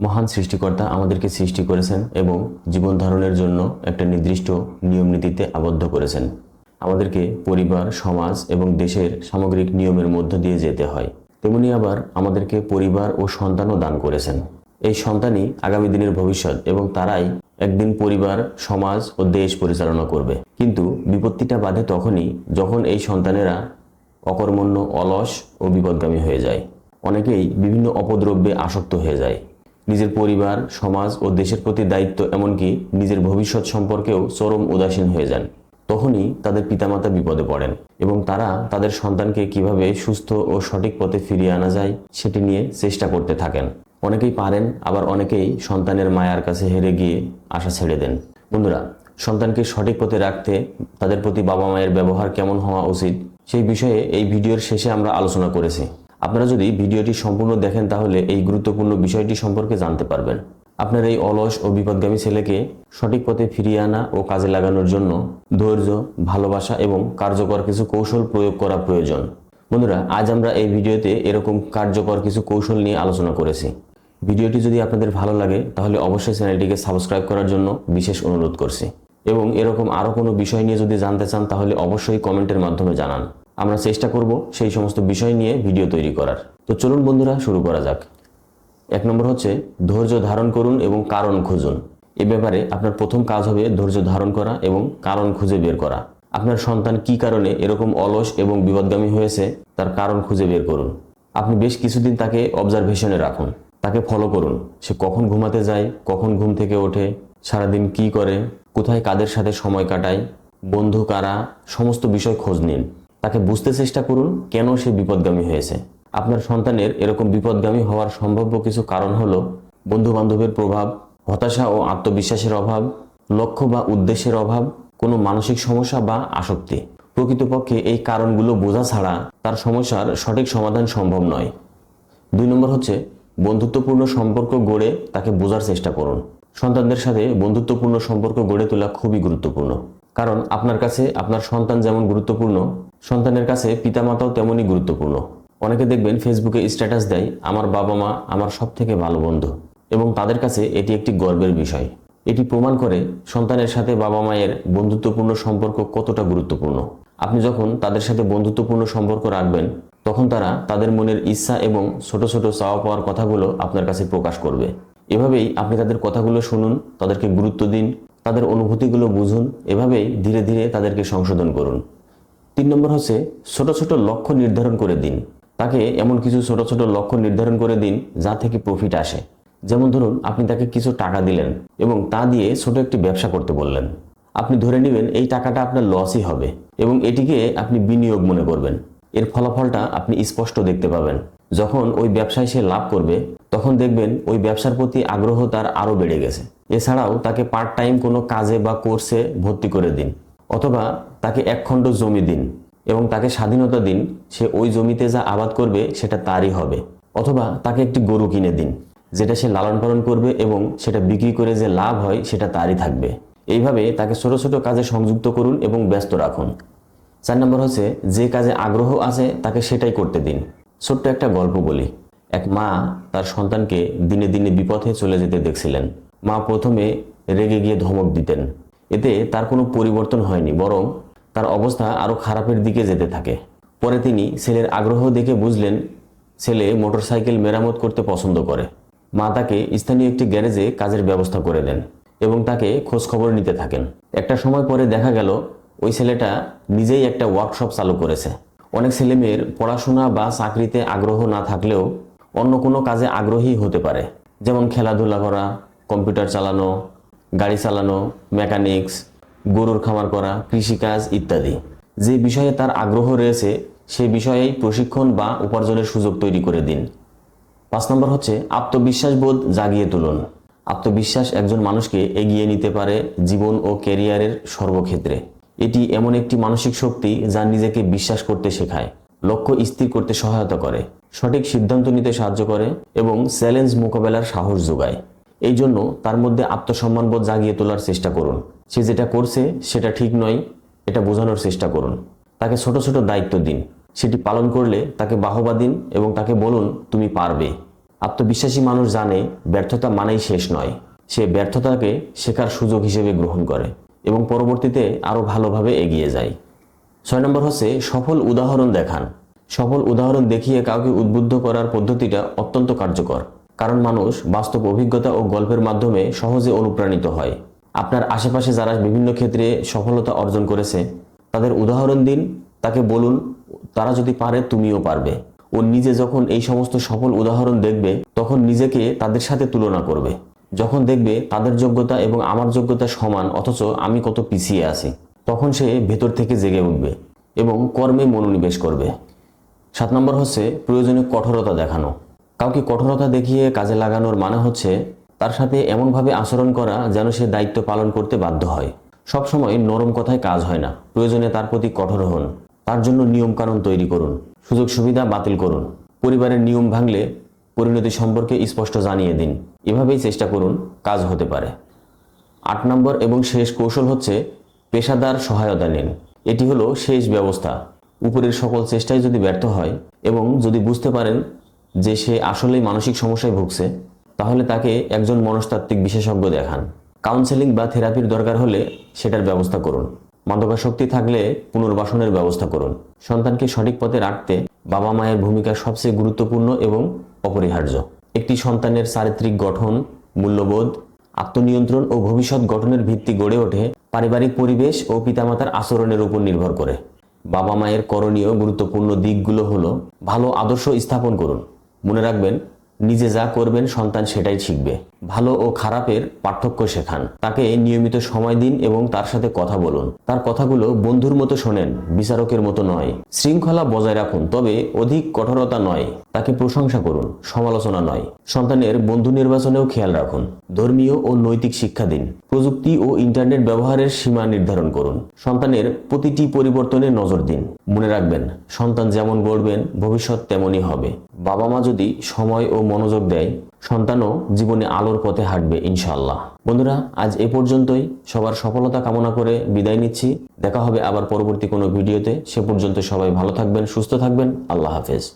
মহান সৃষ্টিকর্তা আমাদেরকে সৃষ্টি করেছেন এবং জীবন ধারণের জন্য একটা নির্দিষ্ট নিয়ম নীতিতে আবদ্ধ করেছেন। আমাদেরকে পরিবার, সমাজ এবং দেশের সামগ্রিক নিয়মের মধ্য দিয়ে যেতে হয়। তেমনি আবার আমাদেরকে পরিবার ও সন্তানও দান করেছেন। এই সন্তানই আগামী দিনের ভবিষ্যৎ এবং তারাই একদিন পরিবার, সমাজ ও দেশ পরিচালনা করবে। কিন্তু বিপত্তিটা বাধে তখনই যখন এই সন্তানেরা অকর্মণ্য, অলস ও বিপদগামী হয়ে যায়। অনেকেই বিভিন্ন অপদ্রব্যে আসক্ত হয়ে যায়। নিজের পরিবার, সমাজ ও দেশের প্রতি দায়িত্ব এমনকি নিজের ভবিষ্যৎ সম্পর্কেও চরম উদাসীন হয়ে যান। তখনই তাদের পিতামাতা বিপদে পড়েন এবং তারা তাদের সন্তানকে কীভাবে সুস্থ ও সঠিক পথে ফিরিয়ে আনা যায় সেটি নিয়ে চেষ্টা করতে থাকেন। অনেকেই পারেন, আবার অনেকেই সন্তানের মায়ার কাছে হেরে গিয়ে আশা ছেড়ে দেন। বন্ধুরা, সন্তানকে সঠিক পথে রাখতে তাদের প্রতি বাবা মায়ের ব্যবহার কেমন হওয়া উচিত সেই বিষয়ে এই ভিডিওর শেষে আমরা আলোচনা করেছি। আপনারা যদি ভিডিওটি সম্পূর্ণ দেখেন তাহলে এই গুরুত্বপূর্ণ বিষয়টি সম্পর্কে জানতে পারবেন। আপনার এই অলস ও বিপদগামী ছেলেকে সঠিক পথে ফিরিয়ে আনা ও কাজে লাগানোর জন্য ধৈর্য, ভালোবাসা এবং কার্যকর কিছু কৌশল প্রয়োগ করা প্রয়োজন। বন্ধুরা, আজ আমরা এই ভিডিওতে এরকম কার্যকর কিছু কৌশল নিয়ে আলোচনা করেছি। ভিডিওটি যদি আপনাদের ভালো লাগে, তাহলে অবশ্যই চ্যানেলটিকে সাবস্ক্রাইব করার জন্য বিশেষ অনুরোধ করছি। এবং এরকম আরও কোনো বিষয় নিয়ে যদি জানতে চান, তাহলে অবশ্যই কমেন্টের মাধ্যমে জানান। আমরা চেষ্টা করব সেই সমস্ত বিষয় নিয়ে ভিডিও তৈরি করার। তো চলুন বন্ধুরা, শুরু করা যাক। এক নম্বর হচ্ছে ধৈর্য ধারণ করুন এবং কারণ খুঁজুন। এ ব্যাপারে আপনার প্রথম কাজ হবে ধৈর্য ধারণ করা এবং কারণ খুঁজে বের করা। আপনার সন্তান কি কারণে এরকম অলস এবং বিপদগামী হয়েছে, তার কারণ খুঁজে বের করুন। আপনি বেশ কিছুদিন তাকে অবজারভেশনে রাখুন। তাকে ফলো করুন। সে কখন ঘুমাতে যায়, কখন ঘুম থেকে ওঠে, সারাদিন কি করে, কোথায় কাদের সাথে সময় কাটায়, বন্ধু কারা, সমস্ত বিষয় খোঁজ নিন। তাকে বুঝতে চেষ্টা করুন কেন সে বিপদগামী হয়েছে। আপনার সন্তানের এরকম বিপদগামী হওয়ার সম্ভাব্য কিছু কারণ হলো বন্ধু বান্ধবের প্রভাব, হতাশা ও আত্মবিশ্বাসের অভাব, লক্ষ্য বা উদ্দেশ্যের অভাব, কোনো মানসিক সমস্যা বা আসক্তি। প্রকৃতপক্ষে এই কারণগুলো বোঝা ছাড়া তার সমস্যার সঠিক সমাধান সম্ভব নয়। দুই নম্বর হচ্ছে বন্ধুত্বপূর্ণ সম্পর্ক গড়ে তাকে বোঝার চেষ্টা করুন। সন্তানদের সাথে বন্ধুত্বপূর্ণ সম্পর্ক গড়ে তোলা খুবই গুরুত্বপূর্ণ। কারণ আপনার কাছে আপনার সন্তান যেমন গুরুত্বপূর্ণ সন্তানের কাছে পিতামাতাও তেমনই গুরুত্বপূর্ণ। অনেকে দেখবেন ফেসবুকে স্ট্যাটাস দেয়, আমার বাবা মা আমার সব থেকে ভালো বন্ধু। এবং তাদের কাছে এটি একটি গর্বের বিষয়। এটি প্রমাণ করে সন্তানের সাথে বাবা মায়ের বন্ধুত্বপূর্ণ সম্পর্ক কতটা গুরুত্বপূর্ণ। আপনি যখন তাদের সাথে বন্ধুত্বপূর্ণ সম্পর্ক রাখবেন, তখন তারা তাদের মনের ইচ্ছা এবং ছোট ছোট চাওয়া পাওয়ার কথাগুলো আপনার কাছে প্রকাশ করবে। এভাবেই আপনি তাদের কথাগুলো শুনুন, তাদেরকে গুরুত্ব দিন, তাদের অনুভূতিগুলো বুঝুন, এভাবেই ধীরে ধীরে তাদেরকে সংশোধন করুন। তিন নম্বর হচ্ছে ছোট ছোট লক্ষ্য নির্ধারণ করে দিন। তাকে এমন কিছু ছোট ছোট লক্ষ্য নির্ধারণ করে দিন যা থেকে প্রফিট আসে। যেমন ধরুন, আপনি তাকে কিছু টাকা দিলেন এবং তা দিয়ে ছোট একটি ব্যবসা করতে বললেন। আপনি ধরে নেবেন এই টাকাটা আপনার লসই হবে এবং এটিকে আপনি বিনিয়োগ মনে করবেন। এর ফলাফলটা আপনি স্পষ্ট দেখতে পাবেন। যখন ওই ব্যবসায় সে লাভ করবে, তখন দেখবেন ওই ব্যবসার প্রতি আগ্রহ তার আরও বেড়ে গেছে। এছাড়াও তাকে পার্ট টাইম কোনো কাজে বা কোর্সে ভর্তি করে দিন। অথবা তাকে একখণ্ড জমি দিন এবং তাকে স্বাধীনতা দিন, সে ওই জমিতে যা আবাদ করবে, সেটা তারই হবে। অথবা তাকে একটি গরু কিনে দিন, যেটা সে লালন পালন করবে এবং সেটা বিক্রি করে যে লাভ হয়, সেটা তারই থাকবে। এইভাবে তাকে ছোট ছোট কাজে সংযুক্ত করুন এবং ব্যস্ত রাখুন। চার নম্বর হচ্ছে, যে কাজে আগ্রহ আছে, তাকে সেটাই করতে দিন। ছোট্ট একটা গল্প বলি। এক মা তার সন্তানকে দিনে দিনে বিপথে চলে যেতে দেখছিলেন। মা প্রথমে রেগে গিয়ে ধমক দিতেন। এতে তার কোনো পরিবর্তন হয়নি, বরং তার অবস্থা আরও খারাপের দিকে যেতে থাকে। পরে তিনি ছেলের আগ্রহ দেখে বুঝলেন, ছেলে মোটরসাইকেল মেরামত করতে পছন্দ করে। মা তাকে স্থানীয় একটি গ্যারেজে কাজের ব্যবস্থা করে দেন এবং তাকে খোঁজখবর নিতে থাকেন। একটা সময় পরে দেখা গেল, ওই ছেলেটা নিজেই একটা ওয়ার্কশপ চালু করেছে। অনেক ছেলেমেয়ের পড়াশোনা বা চাকরিতে আগ্রহ না থাকলেও অন্য কোনো কাজে আগ্রহী হতে পারে। যেমন খেলাধুলা করা, কম্পিউটার চালানো, গাড়ি চালানো, মেকানিক্স গরুর খামার করা, কৃষিকাজ ইত্যাদি। যে বিষয়ে তার আগ্রহ রয়েছে, সে বিষয়েই প্রশিক্ষণ বা উপার্জনের সুযোগ তৈরি করে দিন। পাঁচ নম্বর হচ্ছে আত্মবিশ্বাস বোধ জাগিয়ে তুলুন। আত্মবিশ্বাস একজন মানুষকে এগিয়ে নিতে পারে জীবন ও ক্যারিয়ারের সর্বক্ষেত্রে। এটি এমন একটি মানসিক শক্তি যা নিজেকে বিশ্বাস করতে শেখায়, লক্ষ্য স্থির করতে সহায়তা করে, সঠিক সিদ্ধান্ত নিতে সাহায্য করে এবং চ্যালেঞ্জ মোকাবেলার সাহস যোগায়। এই জন্য তার মধ্যে আত্মসম্মানবোধ জাগিয়ে তোলার চেষ্টা করুন। সে যেটা করছে সেটা ঠিক নয়, এটা বোঝানোর চেষ্টা করুন। তাকে ছোট ছোট দায়িত্ব দিন। সেটি পালন করলে তাকে বাহবা দিন এবং তাকে বলুন, তুমি পারবে। আত্মবিশ্বাসী মানুষ জানে, ব্যর্থতা মানেই শেষ নয়। সে ব্যর্থতাকে শেখার সুযোগ হিসেবে গ্রহণ করে এবং পরবর্তীতে আরও ভালোভাবে এগিয়ে যায়। ছয় নম্বর হচ্ছে সফল উদাহরণ দেখান। সফল উদাহরণ দেখিয়ে কাউকে উদ্বুদ্ধ করার পদ্ধতিটা অত্যন্ত কার্যকর। কারণ মানুষ বাস্তব অভিজ্ঞতা ও গল্পের মাধ্যমে সহজে অনুপ্রাণিত হয়। আপনার আশেপাশে যারা বিভিন্ন ক্ষেত্রে সফলতা অর্জন করেছে, তাদের উদাহরণ দিন, তাকে বলুন, তারা যদি পারে তুমিও পারবে। ও নিজে যখন এই সমস্ত সফল উদাহরণ দেখবে, তখন নিজেকে তাদের সাথে তুলনা করবে। যখন দেখবে তাদের যোগ্যতা এবং আমার যোগ্যতা সমান, অথচ আমি কত পিছিয়ে আছি, তখন সে ভেতর থেকে জেগে উঠবে এবং কর্মে মনোনিবেশ করবে। সাত নম্বর হচ্ছে প্রয়োজনে কঠোরতা দেখানো। কাউকে কঠোরতা দেখিয়ে কাজে লাগানোর মানে হচ্ছে তার সাথে এমনভাবে আচরণ করা যেন সে দায়িত্ব পালন করতে বাধ্য হয়। সবসময় নরম কথায় কাজ হয় না। প্রয়োজনে তার প্রতি কঠোর হন। তার জন্য নিয়মকানুন তৈরি করুন। সুযোগ সুবিধা বাতিল করুন। পরিবারের নিয়ম ভাঙলে পরিণতি সম্পর্কে স্পষ্ট জানিয়ে দিন। এভাবেই চেষ্টা করুন, কাজ হতে পারে। আট নম্বর এবং শেষ কৌশল হচ্ছে পেশাদার সহায়তা নিন। এটি হলো শেষ ব্যবস্থা। উপরের সকল চেষ্টায় যদি ব্যর্থ হয় এবং যদি বুঝতে পারেন যে সে আসলেই মানসিক সমস্যায় ভুগছে তাহলে তাকে একজন মনস্তাত্ত্বিক বিশেষজ্ঞ দেখান। কাউন্সেলিং বা থেরাপির দরকার হলে সেটার ব্যবস্থা করুন। মাদকাসক্তি থাকলে পুনর্বাসনের ব্যবস্থা করুন। সন্তানকে সঠিক পথে রাখতে বাবা মায়ের ভূমিকা সবচেয়ে গুরুত্বপূর্ণ এবং অপরিহার্য। একটি সন্তানের চারিত্রিক গঠন, মূল্যবোধ, আত্মনিয়ন্ত্রণ ও ভবিষ্যৎ গঠনের ভিত্তি গড়ে ওঠে পারিবারিক পরিবেশ ও পিতামাতার আচরণের উপর নির্ভর করে। বাবা মায়ের করণীয় গুরুত্বপূর্ণ দিকগুলো হলো ভালো আদর্শ স্থাপন করুন। মনে রাখবেন নিজে যা করবেন সন্তান সেটাই শিখবে। ভালো ও খারাপের পার্থক্য শেখান। তাকে নিয়মিত সময় দিন এবং তার সাথে কথা বলুন। তার কথাগুলো বন্ধুর মতো শোনেন, বিচারকের মতো নয়। শৃঙ্খলা বজায় রাখুন, তবে অধিক কঠোরতা নয়। তাকে প্রশংসা করুন, সমালোচনা নয়। সন্তানের বন্ধু নির্বাচনেও খেয়াল রাখুন। ধর্মীয় ও নৈতিক শিক্ষা দিন। প্রযুক্তি ও ইন্টারনেট ব্যবহারের সীমা নির্ধারণ করুন। সন্তানের প্রতিটি পরিবর্তনে নজর দিন। মনে রাখবেন, সন্তান যেমন গড়বেন, ভবিষ্যৎ তেমনই হবে। বাবা মা যদি সময় ও মনোযোগ দেয়, সন্তানও জীবনে আলোর পথে হাঁটবে ইনশাল্লাহ বন্ধুরা, আজ এ পর্যন্তই। সবার সফলতা কামনা করে বিদায় নিচ্ছি। দেখা হবে আবার পরবর্তী কোনো ভিডিওতে। সে পর্যন্ত সবাই ভালো থাকবেন, সুস্থ থাকবেন। আল্লাহ হাফেজ।